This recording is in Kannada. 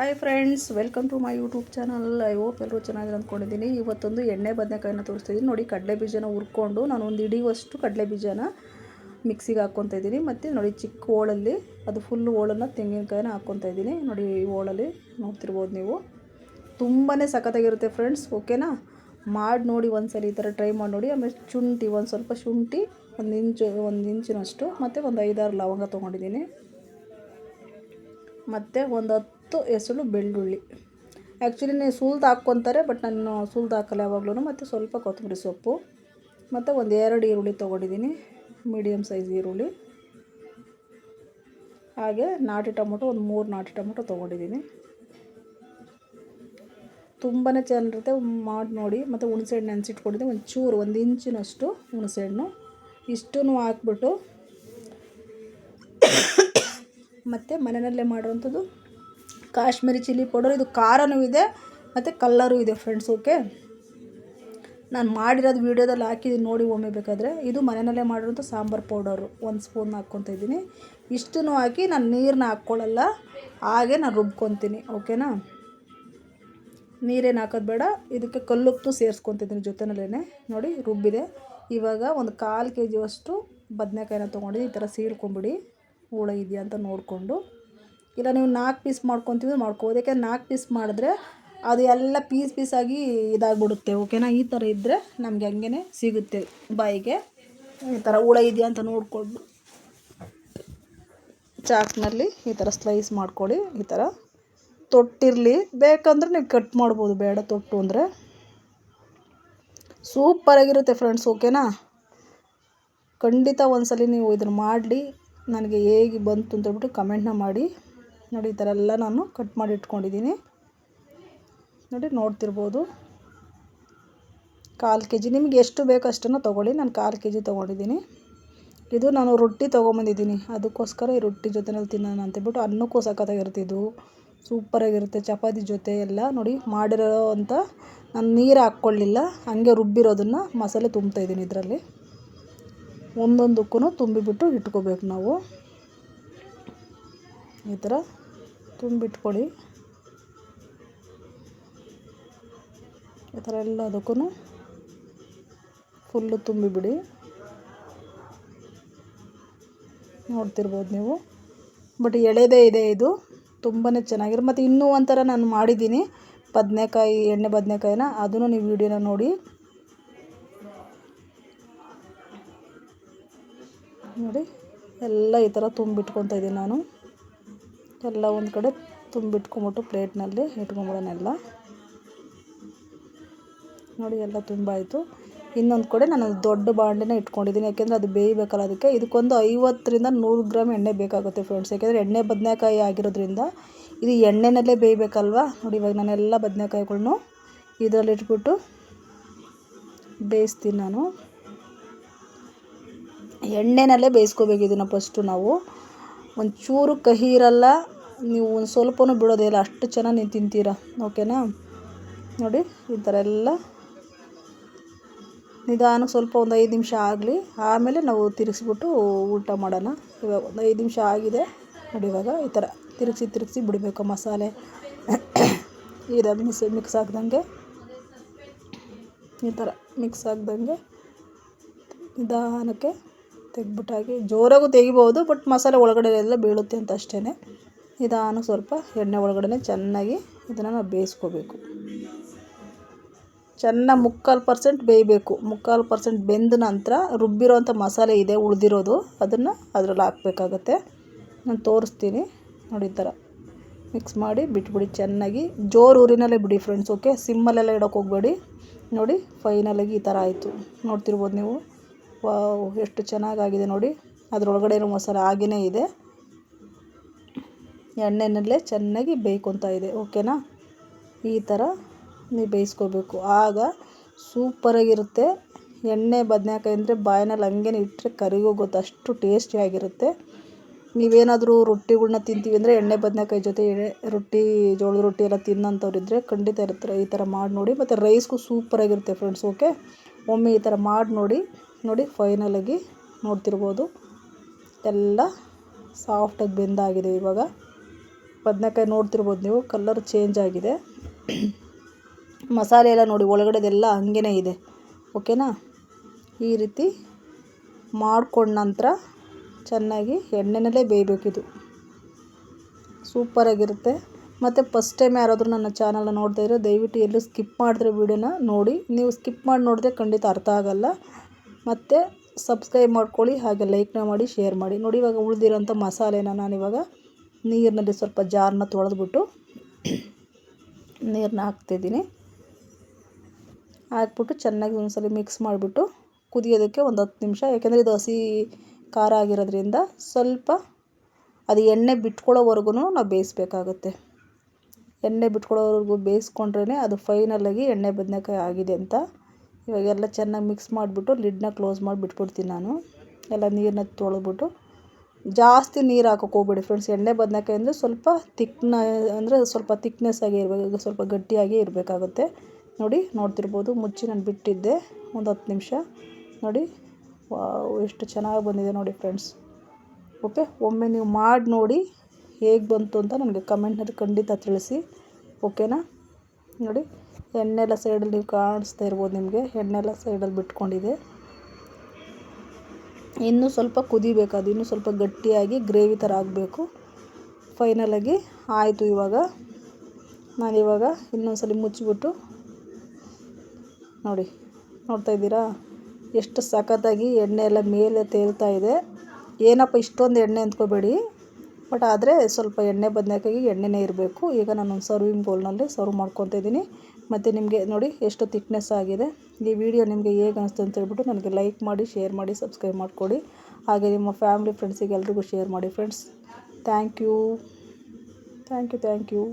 Hi friends welcome to my YouTube channel I hope ಎಲ್ಲರೂ ಚೆನ್ನಾಗಿದೆ ಅಂದ್ಕೊಂಡಿದ್ದೀನಿ. ಇವತ್ತೊಂದು ಎಣ್ಣೆ ಬದನೆಕಾಯಿನ ತೋರಿಸ್ತಿದ್ದೀನಿ ನೋಡಿ, ಕಡಲೆ ಬೀಜನ ಹುರ್ಕೊಂಡು ನಾನು ಒಂದು ಇಡಿವಷ್ಟು ಕಡಲೆ ಬೀಜನ ಮಿಕ್ಸಿಗೆ ಹಾಕ್ಕೊತಾ ಇದ್ದೀನಿ. ಮತ್ತು ನೋಡಿ, ಚಿಕ್ಕ ಹೋಳಲ್ಲಿ ಅದು ಫುಲ್ ಹೋಳನ್ನು ತೆಂಗಿನಕಾಯಿನ ಹಾಕ್ಕೊತಾ ಇದ್ದೀನಿ. ನೋಡಿ, ಈ ಹೋಳಲ್ಲಿ ನೋಡ್ತಿರ್ಬೋದು ನೀವು. ತುಂಬಾ ಸಖತ್ತಾಗಿರುತ್ತೆ ಫ್ರೆಂಡ್ಸ್ ಓಕೆನಾ ಮಾಡಿ ನೋಡಿ ಒಂದ್ಸಲ ಈ ಥರ ಟ್ರೈ ಮಾಡಿ ನೋಡಿ. ಆಮೇಲೆ ಶುಂಠಿ, ಒಂದು ಸ್ವಲ್ಪ ಶುಂಠಿ, ಒಂದು ಇಂಚು, ಒಂದು ಇಂಚಿನಷ್ಟು, ಮತ್ತು ಒಂದು ಐದಾರು ಲವಂಗ ತೊಗೊಂಡಿದ್ದೀನಿ. ಮತ್ತು ಒಂದು ಹತ್ತು ಎಸಳು ಬೆಳ್ಳುಳ್ಳಿ. ಆ್ಯಕ್ಚುಲಿ ನೀವು ಸುಲ್ದು ಹಾಕ್ಕೊತಾರೆ ಬಟ್ ನಾನು ಸುಲ್ದು ಹಾಕಲ್ಲ ಯಾವಾಗಲೂ ಮತ್ತು ಸ್ವಲ್ಪ ಕೊತ್ತಂಬರಿ ಸೊಪ್ಪು, ಮತ್ತು ಒಂದು ಎರಡು ಈರುಳ್ಳಿ ತೊಗೊಂಡಿದ್ದೀನಿ ಮೀಡಿಯಮ್ ಸೈಜ್ ಈರುಳ್ಳಿ. ಹಾಗೆ ನಾಟಿ ಟೊಮೊಟೊ, ಒಂದು ಮೂರು ನಾಟಿ ಟೊಮೊಟೊ ತೊಗೊಂಡಿದ್ದೀನಿ. ತುಂಬಾ ಚೆನ್ನಾಗಿರುತ್ತೆ. ಮಾಡಿ ನೋಡಿ, ಮತ್ತು ಹುಣಸೆಹಣ್ಣು ನೆನೆಸಿಟ್ಕೊಂಡಿದ್ದೆ ಒಂದು ಚೂರು ಒಂದು ಇಂಚಿನಷ್ಟು ಹುಣಸೆಹಣ್ಣು. ಇಷ್ಟೂ ಹಾಕ್ಬಿಟ್ಟು, ಮತ್ತು ಮನೆಯಲ್ಲೇ ಮಾಡುವಂಥದ್ದು ಕಾಶ್ಮೀರಿ ಚಿಲ್ಲಿ ಪೌಡರ್, ಇದು ಖಾರನೂ ಇದೆ, ಮತ್ತು ಕಲ್ಲರು ಇದೆ ಫ್ರೆಂಡ್ಸ್ ಓಕೆ ನಾನು ಮಾಡಿರೋದು ವೀಡಿಯೋದಲ್ಲಿ ಹಾಕಿದ್ದೀನಿ ನೋಡಿ ಒಮ್ಮೆ ಬೇಕಾದರೆ. ಇದು ಮನೆಯಲ್ಲೇ ಮಾಡಿರೋಂಥ ಸಾಂಬಾರು ಪೌಡರು. ಒಂದು ಸ್ಪೂನ್ ಹಾಕ್ಕೊತ ಇದ್ದೀನಿ. ಇಷ್ಟನ್ನು ಹಾಕಿ ನಾನು ನೀರನ್ನ ಹಾಕ್ಕೊಳ್ಳಲ್ಲ ಹಾಗೆ ನಾನು ರುಬ್ಕೊತೀನಿ ಓಕೆನಾ ನೀರೇನು ಹಾಕೋದು ಬೇಡ, ಇದಕ್ಕೆ ಕಲ್ಲುಪ್ಪು ಸೇರಿಸ್ಕೊತಿದ್ದೀನಿ ಜೊತೆನಲ್ಲೇ ನೋಡಿ, ರುಬ್ಬಿದೆ. ಇವಾಗ ಒಂದು ಕಾಲು ಕೆ ಜಿಯಷ್ಟು ಬದನೆಕಾಯಿನ ತೊಗೊಂಡು ಈ ಥರ ಸೀಳ್ಕೊಂಬಿಡಿ, ಹುಳ ಇದೆಯಾ ಅಂತ ನೋಡಿಕೊಂಡು. ಇಲ್ಲ, ನೀವು ನಾಲ್ಕು ಪೀಸ್ ಮಾಡ್ಕೊತೀವಿ ಮಾಡ್ಕೋಬೋದು ಯಾಕೆಂದ್ರೆ ನಾಲ್ಕು ಪೀಸ್ ಮಾಡಿದ್ರೆ ಅದು ಎಲ್ಲ ಪೀಸ್ ಪೀಸಾಗಿ ಇದಾಗ್ಬಿಡುತ್ತೆ ಓಕೆನಾ ಈ ಥರ ಇದ್ದರೆ ನಮಗೆ ಹಂಗೆ ಸಿಗುತ್ತೆ ಬಾಯಿಗೆ. ಈ ಥರ ಹುಳ ಇದೆಯಾ ಅಂತ ನೋಡಿಕೊಂಡು ಚಾಕ್ನಲ್ಲಿ ಈ ಥರ ಸ್ಲೈಸ್ ಮಾಡ್ಕೊಳ್ಳಿ, ಈ ಥರ ತೊಟ್ಟಿರಲಿ, ಬೇಕಂದ್ರೆ ನೀವು ಕಟ್ ಮಾಡ್ಬೋದು, ಬೇಡ ತೊಟ್ಟು ಅಂದರೆ. ಸೂಪರಾಗಿರುತ್ತೆ ಫ್ರೆಂಡ್ಸ್ ಓಕೆನಾ ಖಂಡಿತ ಒಂದ್ಸಲ ನೀವು ಇದನ್ನು ಮಾಡಲಿ. ನನಗೆ ಹೇಗೆ ಬಂತು ಅಂತ ಹೇಳ್ಬಿಟ್ಟು ಕಮೆಂಟ್ನ ಮಾಡಿ. ನೋಡಿ, ಈ ಥರ ಎಲ್ಲ ನಾನು ಕಟ್ ಮಾಡಿ ಇಟ್ಕೊಂಡಿದ್ದೀನಿ. ನೋಡಿ, ನೋಡ್ತಿರ್ಬೋದು. ಕಾಲು ಕೆ ಜಿ ನಿಮಗೆ ಎಷ್ಟು ಬೇಕು ಅಷ್ಟನ್ನು ತೊಗೊಳ್ಳಿ. ನಾನು ಕಾಲು ಕೆ ಜಿ ತೊಗೊಂಡಿದ್ದೀನಿ. ಇದು ನಾನು ರೊಟ್ಟಿ ತೊಗೊಂಬಂದಿದ್ದೀನಿ. ಅದಕ್ಕೋಸ್ಕರ ಈ ರೊಟ್ಟಿ ಜೊತೆನಲ್ಲಿ ತಿನ್ನೋಣ ಅಂತೇಳ್ಬಿಟ್ಟು ಅನ್ನಕ್ಕೂ ಸಖತ್ತಾಗಿರ್ತಿದ್ದು ಸೂಪರಾಗಿರುತ್ತೆ. ಚಪಾತಿ ಜೊತೆ ಎಲ್ಲ ನೋಡಿ ಮಾಡಿರೋ ಅಂತ ನಾನು ನೀರು ಹಾಕ್ಕೊಳ್ಳಿಲ್ಲ. ಹಾಗೆ ರುಬ್ಬಿರೋದನ್ನು ಮಸಾಲೆ ತುಂಬ್ತಾಯಿದ್ದೀನಿ ಇದರಲ್ಲಿ. ಒಂದೊಂದಕ್ಕೂ ತುಂಬಿಬಿಟ್ಟು ಇಟ್ಕೋಬೇಕು ನಾವು. ಈ ಥರ ತುಂಬಿಟ್ಕೊಳ್ಳಿ. ಈ ಥರ ಎಲ್ಲದಕ್ಕೂ ಫುಲ್ಲು ತುಂಬಿಬಿಡಿ. ನೋಡ್ತಿರ್ಬೋದು ನೀವು. ಬಟ್ ಎಳೆದೇ ಇದೆ ಇದು. ತುಂಬಾ ಚೆನ್ನಾಗಿರೋ ಮತ್ತು ಇನ್ನೂ ಒಂಥರ ನಾನು ಮಾಡಿದ್ದೀನಿ. ಬದನೆಕಾಯಿ, ಎಣ್ಣೆ ಬದನೆಕಾಯಿನ. ಅದನ್ನು ನೀವು ವೀಡಿಯೋನ ನೋಡಿ. ನೋಡಿ. ಎಲ್ಲ ಈ ಥರ ತುಂಬಿಟ್ಕೊತಾ ಇದ್ದೀನಿ ನಾನು. ಎಲ್ಲ ಒಂದು ಕಡೆ ತುಂಬಿಟ್ಕೊಂಬಿಟ್ಟು ಪ್ಲೇಟ್ನಲ್ಲಿ ಇಟ್ಕೊಂಬಿಡೋಣ ನೋಡಿ ಎಲ್ಲ ತುಂಬ ಆಯಿತು ಇನ್ನೊಂದು ಕಡೆ ನಾನು ದೊಡ್ಡ ಬಾಂಡೆನ ಇಟ್ಕೊಂಡಿದ್ದೀನಿ, ಯಾಕೆಂದರೆ ಅದು ಬೇಯಬೇಕಲ್ಲ ಅದಕ್ಕೆ. ಇದಕ್ಕೊಂದು ಐವತ್ತರಿಂದ ನೂರು ಗ್ರಾಮ್ ಎಣ್ಣೆ ಬೇಕಾಗುತ್ತೆ ಫ್ರೆಂಡ್ಸ್ ಯಾಕೆಂದರೆ ಎಣ್ಣೆ ಬದನೆಕಾಯಿ ಆಗಿರೋದ್ರಿಂದ ಇದು ಎಣ್ಣೆನಲ್ಲೇ ಬೇಯಬೇಕಲ್ವಾ? ನೋಡಿ ಇವಾಗ ನಾನೆಲ್ಲ ಬದನೆಕಾಯಿಗಳ್ನು ಇದರಲ್ಲಿ ಇಟ್ಬಿಟ್ಟು ಬೇಯಿಸ್ತೀನಿ ನಾನು. ಎಣ್ಣೆನಲ್ಲೇ ಬೇಯಿಸ್ಕೋಬೇಕು ಇದನ್ನು ಫಸ್ಟು ನಾವು. ಒಂಚೂರು ಕಹಿ ಇರಲ್ಲ. ನೀವು ಒಂದು ಸ್ವಲ್ಪನೂ ಬಿಡೋದಿಲ್ಲ ಅಷ್ಟು ಚೆನ್ನಾಗಿ ನೀವು ತಿಂತೀರ? ಓಕೆನಾ? ನೋಡಿ, ಈ ಥರ ಎಲ್ಲ ನಿಧಾನಕ್ಕೆ ಸ್ವಲ್ಪ ಒಂದು ಐದು ನಿಮಿಷ ಆಗಲಿ. ಆಮೇಲೆ ನಾವು ತಿರುಗಿಸ್ಬಿಟ್ಟು ಊಟ ಮಾಡೋಣ. ಇವಾಗ ಒಂದು ಐದು ನಿಮಿಷ ಆಗಿದೆ. ನೋಡಿ, ಇವಾಗ ಈ ಥರ ತಿರುಗಿಸಿ ತಿರುಗಿಸಿ ಬಿಡಬೇಕು ಮಸಾಲೆ. ಇದು ಮಿಕ್ಸ್ ಮಿಕ್ಸ್ ಆಗ್ದಂಗೆ. ಈ ಥರ ಮಿಕ್ಸ್ ಆಗ್ದಂಗೆ ನಿಧಾನಕ್ಕೆ ತೆಗ್ಬಿಟ್ಟಾಗಿ ಜೋರಾಗೂ ತೆಗಿಬೋದು ಬಟ್ ಮಸಾಲೆ ಒಳಗಡೆ ಎಲ್ಲ ಬೀಳುತ್ತೆ ಅಂತ ಅಷ್ಟೇ ನಿಧಾನಕ್ಕೆ ಸ್ವಲ್ಪ ಎಣ್ಣೆ ಒಳಗಡೆ ಚೆನ್ನಾಗಿ ಇದನ್ನು ನಾವು ಬೇಯಿಸ್ಕೋಬೇಕು. ಚೆನ್ನಾಗಿ ಮುಕ್ಕಾಲು ಪರ್ಸೆಂಟ್ ಬೇಯಬೇಕು. ಮುಕ್ಕಾಲು ಪರ್ಸೆಂಟ್ ಬೆಂದ ನಂತರ ರುಬ್ಬಿರೋಂಥ ಮಸಾಲೆ ಇದೆ, ಉಳಿದಿರೋದು, ಅದನ್ನು ಅದರಲ್ಲಿ ಹಾಕ್ಬೇಕಾಗತ್ತೆ. ನಾನು ತೋರಿಸ್ತೀನಿ ನೋಡಿ ಈ ಥರ. ಮಿಕ್ಸ್ ಮಾಡಿ ಬಿಟ್ಬಿಡಿ ಚೆನ್ನಾಗಿ. ಜೋರು ಊರಿನಲ್ಲೇ ಬಿಡಿ ಫ್ರೆಂಡ್ಸ್ ಓಕೆ ಸಿಮ್ಮಲ್ಲೆಲ್ಲ ಇಡೋಕೆ ಹೋಗಬೇಡಿ. ನೋಡಿ ಫೈನಲಾಗಿ ಈ ಥರ ಆಯಿತು. ನೋಡ್ತಿರ್ಬೋದು ನೀವು. ವಾವ್, ಎಷ್ಟು ಚೆನ್ನಾಗಾಗಿದೆ ನೋಡಿ. ಅದರೊಳಗಡೆ ಮೊಸರು ಹಾಗೆಯೇ ಇದೆ. ಎಣ್ಣೆನಲ್ಲೇ ಚೆನ್ನಾಗಿ ಬೇಯ್ಕೊತಾ ಇದೆ, ಓಕೆನಾ? ಈ ಥರ ನೀವು ಬೇಯಿಸ್ಕೋಬೇಕು. ಆಗ ಸೂಪರಾಗಿರುತ್ತೆ ಎಣ್ಣೆ, ಬದನೇಕಾಯಿ ಅಂದರೆ ಬಾಯಿನಲ್ಲಿ ಹಂಗೇನೆ ಇಟ್ಟರೆ ಕರಿಗೋಗುತ್ತೆ ಅಷ್ಟು ಟೇಸ್ಟಿಯಾಗಿರುತ್ತೆ ನೀವೇನಾದರೂ ರೊಟ್ಟಿಗಳ್ನ ತಿಂತೀವಿ ಅಂದರೆ ಎಣ್ಣೆ, ಬದನೇಕಾಯಿ ಜೊತೆ ರೊಟ್ಟಿ, ಜೋಳದ ರೊಟ್ಟಿ ಎಲ್ಲ ತಿನ್ನೋಂಥವ್ರು ಇದ್ದರೆ ಖಂಡಿತ ಇರ್ತಾರೆ. ಈ ಥರ ಮಾಡಿ ನೋಡಿ. ಮತ್ತು ರೈಸ್ಗೂ ಸೂಪರಾಗಿರುತ್ತೆ ಫ್ರೆಂಡ್ಸ್ ಓಕೆ ಒಮ್ಮೆ ಈ ಥರ ಮಾಡಿ ನೋಡಿ. ನೋಡಿ ಫೈನಲಾಗಿ ನೋಡ್ತಿರ್ಬೋದು. ಎಲ್ಲ ಸಾಫ್ಟಾಗಿ ಬೆಂದಾಗಿದೆ ಇವಾಗ. ಬದನೆಕಾಯಿ ನೋಡ್ತಿರ್ಬೋದು ನೀವು ಕಲರ್ ಚೇಂಜ್ ಆಗಿದೆ. ಮಸಾಲೆ ಎಲ್ಲ ನೋಡಿ, ಒಳಗಡೆದೆಲ್ಲ ಹಂಗೇ ಇದೆ. ಓಕೆನಾ ಈ ರೀತಿ ಮಾಡಿಕೊಂಡ ನಂತರ ಚೆನ್ನಾಗಿ ಎಣ್ಣೆನಲ್ಲೇ ಬೇಯಬೇಕಿದು ಸೂಪರಾಗಿರುತ್ತೆ ಮತ್ತು ಫಸ್ಟ್ ಟೈಮ್ ಯಾರಾದರೂ ನನ್ನ ಚಾನಲ್ನ ನೋಡ್ತಾ ಇದ್ರೆ ದಯವಿಟ್ಟು ಎಲ್ಲೂ ಸ್ಕಿಪ್ ಮಾಡಿದ್ರೆ ವೀಡಿಯೋನ ನೋಡಿ. ನೀವು ಸ್ಕಿಪ್ ಮಾಡಿ ನೋಡಿದ್ರೆ ಖಂಡಿತ ಅರ್ಥ ಆಗಲ್ಲ. ಮತ್ತು ಸಬ್ಸ್ಕ್ರೈಬ್ ಮಾಡ್ಕೊಳ್ಳಿ, ಹಾಗೆ ಲೈಕ್ನ ಮಾಡಿ ಶೇರ್ ಮಾಡಿ. ನೋಡಿ ಇವಾಗ ಉಳಿದಿರೋಂಥ ಮಸಾಲೆನ ನಾನಿವಾಗ ನೀರಿನಲ್ಲಿ ಸ್ವಲ್ಪ ಜಾರನ್ನ ತೊಳೆದ್ಬಿಟ್ಟು ನೀರನ್ನ ಹಾಕ್ತಿದ್ದೀನಿ. ಹಾಕ್ಬಿಟ್ಟು ಚೆನ್ನಾಗಿ ಒಂದ್ಸಲ ಮಿಕ್ಸ್ ಮಾಡಿಬಿಟ್ಟು ಕುದಿಯೋದಕ್ಕೆ ಒಂದು ಹತ್ತು ನಿಮಿಷ. ಯಾಕೆಂದರೆ ಇದು ಹಸಿ ಖಾರ ಆಗಿರೋದ್ರಿಂದ ಸ್ವಲ್ಪ ಅದು ಎಣ್ಣೆ ಬಿಟ್ಕೊಳ್ಳೋವರೆಗೂ ನಾವು ಬೇಯಿಸ್ಬೇಕಾಗುತ್ತೆ. ಎಣ್ಣೆ ಬಿಟ್ಕೊಳ್ಳೋವರೆಗೂ ಬೇಯಿಸ್ಕೊಂಡ್ರೇ ಅದು ಫೈನಲಾಗಿ ಎಣ್ಣೆ ಬದನೆಕಾಯಿ ಆಗಿದೆ ಅಂತ ಇವಾಗೆಲ್ಲ ಚೆನ್ನಾಗಿ ಮಿಕ್ಸ್ ಮಾಡಿಬಿಟ್ಟು ಲಿಡ್ನ ಕ್ಲೋಸ್ ಮಾಡಿ ಬಿಟ್ಬಿಡ್ತೀನಿ ನಾನು. ಎಲ್ಲ ನೀರನ್ನ ತೊಳೆದ್ಬಿಟ್ಟು. ಜಾಸ್ತಿ ನೀರು ಹಾಕೋಕೆ ಹೋಗ್ಬೇಡಿ ಫ್ರೆಂಡ್ಸ್ ಎಣ್ಣೆ ಬದನೆಕಾಯಿ ಅಂದರೆ ಸ್ವಲ್ಪ ತಿಕ್ನ ಅಂದರೆ ಸ್ವಲ್ಪ ತಿಕ್ನೆಸ್ ಆಗಿ ಇರಬೇಕು ಸ್ವಲ್ಪ ಗಟ್ಟಿಯಾಗಿ ಇರಬೇಕಾಗುತ್ತೆ. ನೋಡಿ, ನೋಡ್ತಿರ್ಬೋದು, ಮುಚ್ಚಿ ನಾನು ಬಿಟ್ಟಿದ್ದೆ. ಒಂದು ಹತ್ತು ನಿಮಿಷ. ನೋಡಿ ಎಷ್ಟು ಚೆನ್ನಾಗಿ ಬಂದಿದೆ ನೋಡಿ ಫ್ರೆಂಡ್ಸ್ ಓಕೆ, ಒಮ್ಮೆ ನೀವು ಮಾಡಿ ನೋಡಿ ಹೇಗೆ ಬಂತು ಅಂತ ನನಗೆ ಕಮೆಂಟ್ನಲ್ಲಿ ಖಂಡಿತ ತಿಳಿಸಿ. ಓಕೆನಾ? ನೋಡಿ. ಎಣ್ಣೆಲ್ಲ ಸೈಡಲ್ಲಿ ನೀವು ಕಾಣಿಸ್ತಾ ಇರ್ಬೋದು ನಿಮಗೆ. ಎಣ್ಣೆಲ್ಲ ಸೈಡಲ್ಲಿ ಬಿಟ್ಕೊಂಡಿದೆ. ಇನ್ನೂ ಸ್ವಲ್ಪ ಕುದಿಬೇಕು. ಅದು ಇನ್ನೂ ಸ್ವಲ್ಪ ಗಟ್ಟಿಯಾಗಿ ಗ್ರೇವಿ ಥರ ಆಗಬೇಕು. ಫೈನಲಾಗಿ ಆಯಿತು ಇವಾಗ. ನಾನಿವಾಗ ಇನ್ನೊಂದ್ಸಲ ಮುಚ್ಚಿಬಿಟ್ಟು ನೋಡಿ, ನೋಡ್ತಾ ಇದ್ದೀರಾ? ಎಷ್ಟು ಸಖತ್ತಾಗಿ ಎಣ್ಣೆ ಎಲ್ಲ ಮೇಲೆ ತೇಲ್ತಾ ಇದೆ. ಏನಪ್ಪ ಇಷ್ಟೊಂದು ಎಣ್ಣೆ ಅಂದ್ಕೋಬೇಡಿ ಬಟ್ ಆದರೆ ಸ್ವಲ್ಪ ಎಣ್ಣೆ ಬದನೇಕಾಗಿ ಎಣ್ಣೆನೇ ಇರಬೇಕು. ಈಗ ನಾನು ಒಂದು ಸರ್ವಿಂಗ್ ಬೌಲ್ನಲ್ಲಿ ಸರ್ವ್ ಮಾಡ್ಕೊತಾ ಇದ್ದೀನಿ. ಮತ್ತು ನಿಮಗೆ ನೋಡಿ ಎಷ್ಟು ತಿಕ್ನೆಸ್ ಆಗಿದೆ. ಈ ವಿಡಿಯೋ ನಿಮಗೆ ಹೇಗೆ ಅನಿಸ್ತು ಅಂತ ಹೇಳ್ಬಿಟ್ಟು ನನಗೆ ಲೈಕ್ ಮಾಡಿ ಶೇರ್ ಮಾಡಿ ಸಬ್ಸ್ಕ್ರೈಬ್ ಮಾಡಿಕೊಡಿ. ಹಾಗೆ ನಿಮ್ಮ ಫ್ಯಾಮಿಲಿ ಫ್ರೆಂಡ್ಸಿಗೆ ಎಲ್ರಿಗೂ ಶೇರ್ ಮಾಡಿ friends thank you thank you thank you